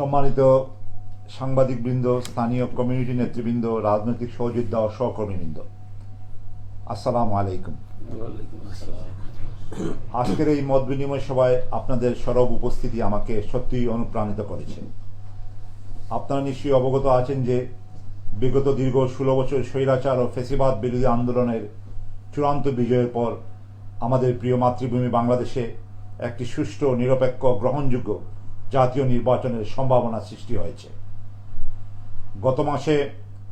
সম্মানিত সাংবাদিকবৃন্দ, স্থানীয় কমিউনিটি নেতৃবৃন্দ, রাজনৈতিক সহযোদ্ধা ও সহকর্মীবৃন্দ। আসসালামু আলাইকুম। আজকের এই মত বিনিময় সভায় আপনাদের সরব উপস্থিতি আমাকে সত্যিই অনুপ্রাণিত করেছে। আপনারা নিশ্চয়ই অবগত আছেন যে বিগত দীর্ঘ ষোলো বছর স্বৈরাচার ও ফেসিবাদ বিরোধী আন্দোলনের চূড়ান্ত বিজয়ের পর আমাদের প্রিয় মাতৃভূমি বাংলাদেশে একটি সুষ্ঠু নিরপেক্ষ গ্রহণযোগ্য জাতীয় নির্বাচনের সম্ভাবনা সৃষ্টি হয়েছে। গত মাসে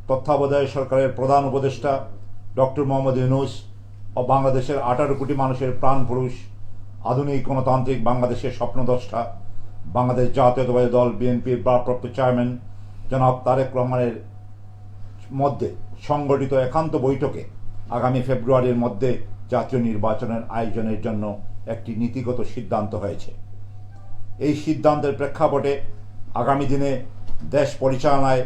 তত্ত্বাবধায়ক সরকারের প্রধান উপদেষ্টা ডক্টর মোহাম্মদ ইউনুস ও বাংলাদেশের আঠারো কোটি মানুষের প্রাণ পুরুষ, আধুনিক গণতান্ত্রিক বাংলাদেশের স্বপ্নদ্রষ্টা, বাংলাদেশ জাতীয়তাবাদী দল বিএনপির ভারপ্রাপ্ত চেয়ারম্যান জনাব তারেক রহমানের মধ্যে সংগঠিত একান্ত বৈঠকে আগামী ফেব্রুয়ারির মধ্যে জাতীয় নির্বাচনের আয়োজনের জন্য একটি নীতিগত সিদ্ধান্ত হয়েছে। এই সিদ্ধান্তের প্রেক্ষাপটে আগামী দিনে দেশ পরিচালনায়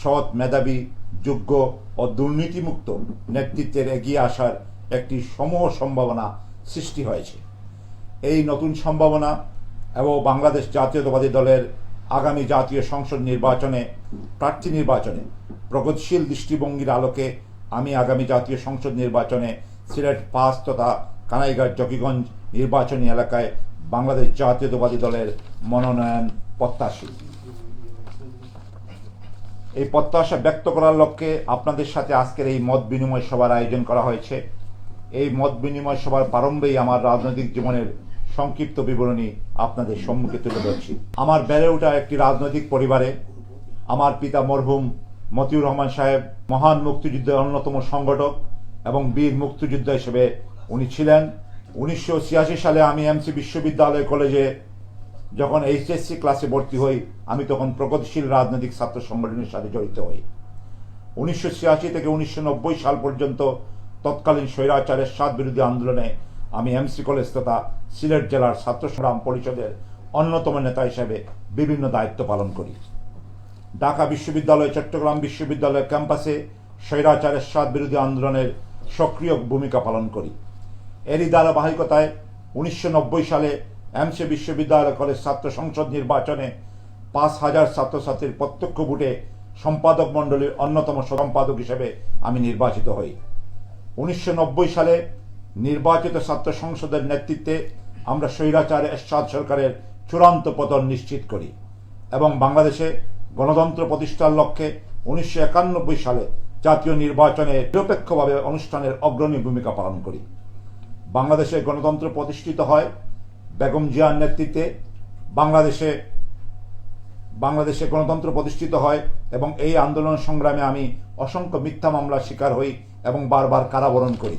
সৎ মেধাবী, যোগ্য ও দুর্নীতিমুক্ত নেতৃত্বের এগিয়ে আসার একটি সমূহ সম্ভাবনা সৃষ্টি হয়েছে। এই নতুন সম্ভাবনা এবং বাংলাদেশ জাতীয়তাবাদী দলের আগামী জাতীয় সংসদ নির্বাচনে, প্রার্থী নির্বাচনে প্রগতিশীল দৃষ্টিভঙ্গির আলোকে আমি আগামী জাতীয় সংসদ নির্বাচনে সিলেট পাঁচ তথা কানাইঘাট জকিগঞ্জ নির্বাচনী এলাকায় বাংলাদেশ জাতীয়তাবাদী দলের মনোনয়ন প্রত্যাশী। এই প্রত্যাশা ব্যক্ত করার লক্ষ্যে আপনাদের সাথে আজকের এই মত বিনিময় সভার আয়োজন করা হয়েছে। এই মত বিনিময় সভার প্রারম্ভেই আমার রাজনৈতিক জীবনের সংক্ষিপ্ত বিবরণী আপনাদের সম্মুখে তুলে ধরছি। আমার বেড়ে ওঠা একটি রাজনৈতিক পরিবারে আমার পিতা মরহুম মতিউর রহমান সাহেব মহান মুক্তিযুদ্ধের অন্যতম সংগঠক এবং বীর মুক্তিযোদ্ধা হিসেবে উনি ছিলেন। উনিশশো ছিয়াশি সালে আমি এমসি বিশ্ববিদ্যালয় কলেজে যখন এইচএসসি ক্লাসে ভর্তি হই, আমি তখন প্রগতিশীল রাজনৈতিক ছাত্র সংগঠনের সাথে জড়িত হই। উনিশশো ছিয়াশি থেকে উনিশশো নব্বই সাল পর্যন্ত তৎকালীন স্বৈরাচারের সাত বিরোধী আন্দোলনে আমি এমসি কলেজ তথা সিলেট জেলার ছাত্র সংগ্রাম পরিষদের অন্যতম নেতা হিসেবে বিভিন্ন দায়িত্ব পালন করি। ঢাকা বিশ্ববিদ্যালয়, চট্টগ্রাম বিশ্ববিদ্যালয় ক্যাম্পাসে স্বৈরাচারের সাত বিরোধী আন্দোলনের সক্রিয় ভূমিকা পালন করি। এরই ধারাবাহিকতায় উনিশশো নব্বই সালে এমসে বিশ্ববিদ্যালয় কলেজ ছাত্র সংসদ নির্বাচনে পাঁচ হাজার ছাত্রছাত্রীর প্রত্যক্ষ ভোটে সম্পাদক মণ্ডলীর অন্যতম সম্পাদক হিসেবে আমি নির্বাচিত হই। উনিশশো নব্বই সালে নির্বাচিত ছাত্র সংসদের নেতৃত্বে আমরা স্বৈরাচার এরশাদ সরকারের চূড়ান্ত পতন নিশ্চিত করি এবং বাংলাদেশে গণতন্ত্র প্রতিষ্ঠার লক্ষ্যে উনিশশো একানব্বই সালে জাতীয় নির্বাচনে নিরপেক্ষভাবে অনুষ্ঠানের অগ্রণী ভূমিকা পালন করি। বাংলাদেশে গণতন্ত্র প্রতিষ্ঠিত হয় বেগম জিয়ার নেতৃত্বে। বাংলাদেশে বাংলাদেশে গণতন্ত্র প্রতিষ্ঠিত হয় এবং এই আন্দোলন সংগ্রামে আমি অসংখ্য মিথ্যা মামলার শিকার হই এবং বারবার কারাবরণ করি।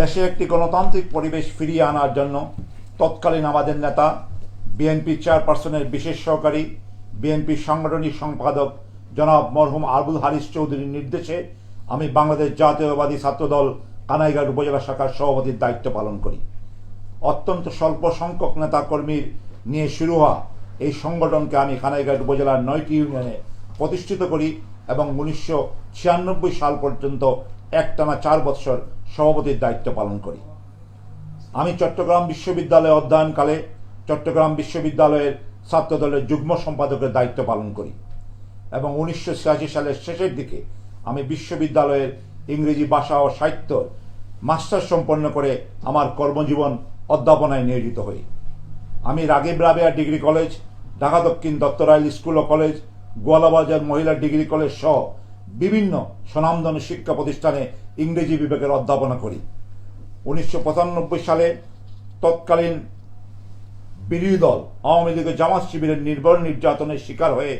দেশে একটি গণতান্ত্রিক পরিবেশ ফিরিয়ে আনার জন্য তৎকালীন আমাদের নেতা, বিএনপি চেয়ারপারসনের বিশেষ সহকারী বিএনপির সাংগঠনিক সম্পাদক জনাব মরহুম আবুল হারিস চৌধুরীর নির্দেশে আমি বাংলাদেশ জাতীয়বাদী ছাত্রদল, কানাইঘাট উপজেলা শাখার সভাপতির দায়িত্ব পালন করি। অত্যন্ত স্বল্প সংখ্যক নেতা কর্মীর নিয়ে শুরু হওয়া এই সংগঠনকে আমি কানাইঘাট উপজেলার নয়টি ইউনিয়নে প্রতিষ্ঠিত করি এবং উনিশশো ছিয়ানব্বই সাল পর্যন্ত একটানা চার বৎসর সভাপতির দায়িত্ব পালন করি। আমি চট্টগ্রাম বিশ্ববিদ্যালয়ে অধ্যয়নকালে চট্টগ্রাম বিশ্ববিদ্যালয়ের ছাত্রদলের যুগ্ম সম্পাদকের দায়িত্ব পালন করি এবং উনিশশো ছিয়াশি সালের শেষের দিকে আমি বিশ্ববিদ্যালয়ের ইংরেজি ভাষা ও সাহিত্য মাস্টার সম্পন্ন করে আমার কর্মজীবন অধ্যাপনায় নিয়োজিত হই। আমি Ragib Rabeya degree college, Dhaka Dakshin Dattarail school ও college Goalabazar Mohila degree college সহ বিভিন্ন স্বনামধন্য শিক্ষা প্রতিষ্ঠানে ইংরেজি বিভাগের অধ্যাপনা করি। উনিশশো পঁচানব্বই সালে তৎকালীন বিরোধী দল আওয়ামী লীগের জামাত শিবিরের নির্ভর নির্যাতনের শিকার হয়ে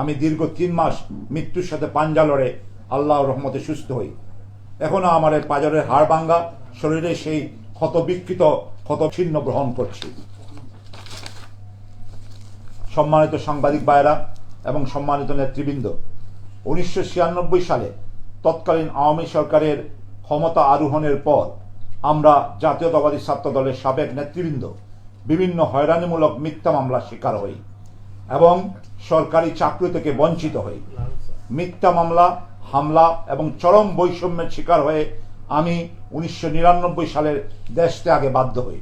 আমি দীর্ঘ তিন মাস মৃত্যুর সাথে পাঞ্জা লড়ে আল্লাহর রহমতে সুস্থ হই। এখনও আমার এই পাজরের হাড় ভাঙ্গা শরীরে সেই ক্ষত বিকৃত ক্ষত ছিন্ন গ্রহণ করছি। সম্মানিত সাংবাদিক বায়রা এবং সম্মানিত নেতৃবৃন্দ, উনিশশো ছিয়ানব্বই সালে তৎকালীন আওয়ামী সরকারের ক্ষমতা আরোহণের পর আমরা জাতীয়তাবাদী ছাত্র দলের সাবেক নেতৃবৃন্দ বিভিন্ন হয়রানিমূলক মিথ্যা মামলার শিকার হই এবং সরকারি চাকরি থেকে বঞ্চিত হই। মিথ্যা মামলা হামলা এবং চরম বৈষম্যের শিকার হয়ে আমি উনিশশো নিরানব্বই সালের দেশ ত্যাগে বাধ্য হই।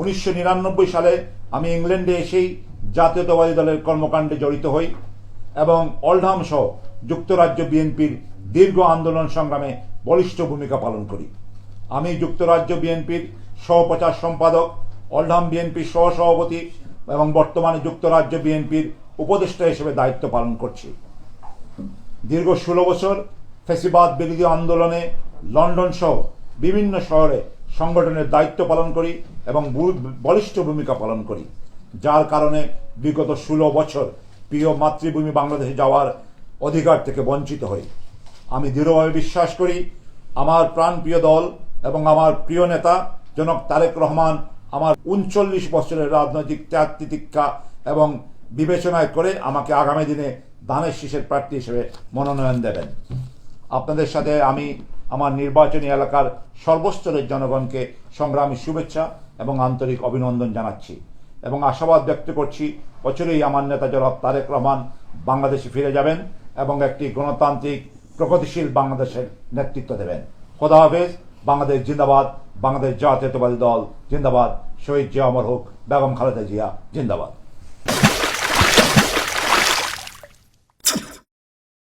উনিশশো নিরানব্বই সালে আমি ইংল্যান্ডে এসেই জাতীয়তাবাদী দলের কর্মকাণ্ডে জড়িত হই এবং অলডাম সহ যুক্তরাজ্য বিএনপির দীর্ঘ আন্দোলন সংগ্রামে বলিষ্ঠ ভূমিকা পালন করি। আমি যুক্তরাজ্য বিএনপির সহপ্রচার সম্পাদক অলডাম বিএনপির সহসভাপতি এবং বর্তমানে যুক্তরাজ্য বিএনপির উপদেষ্টা হিসেবে দায়িত্ব পালন করছি। দীর্ঘ ষোলো বছর ফেসিবাদ বিরোধী আন্দোলনে লন্ডন সহ বিভিন্ন শহরে সংগঠনের দায়িত্ব পালন করি এবং বলিষ্ঠ ভূমিকা পালন করি, যার কারণে বিগত ষোলো বছর প্রিয় মাতৃভূমি বাংলাদেশে যাওয়ার অধিকার থেকে বঞ্চিত হই। আমি দৃঢ়ভাবে বিশ্বাস করি, আমার প্রাণপ্রিয় দল এবং আমার প্রিয় নেতা জনক তারেক রহমান আমার উনচল্লিশ বছরের রাজনৈতিক ত্যাগ তিতিক্ষা এবং বিবেচনায় করে আমাকে আগামী দিনে ধানের শীষের প্রার্থী হিসেবে মনোনয়ন দেবেন। আপনাদের সাথে আমি আমার নির্বাচনী এলাকার সর্বস্তরের জনগণকে সংগ্রামী শুভেচ্ছা এবং আন্তরিক অভিনন্দন জানাচ্ছি এবং আশাবাদ ব্যক্ত করছি, বছরেই আমার নেতা জনাব তারেক রহমান বাংলাদেশে ফিরে যাবেন এবং একটি গণতান্ত্রিক, প্রগতিশীল বাংলাদেশের নেতৃত্ব দেবেন। খোদা হাফেজ, বাংলাদেশ জিন্দাবাদ, বাংলাদেশ জাতীয়তাবাদী দল জিন্দাবাদ, শহীদ জিয়া অমর হোক, বেগম খালেদা জিয়া জিন্দাবাদ।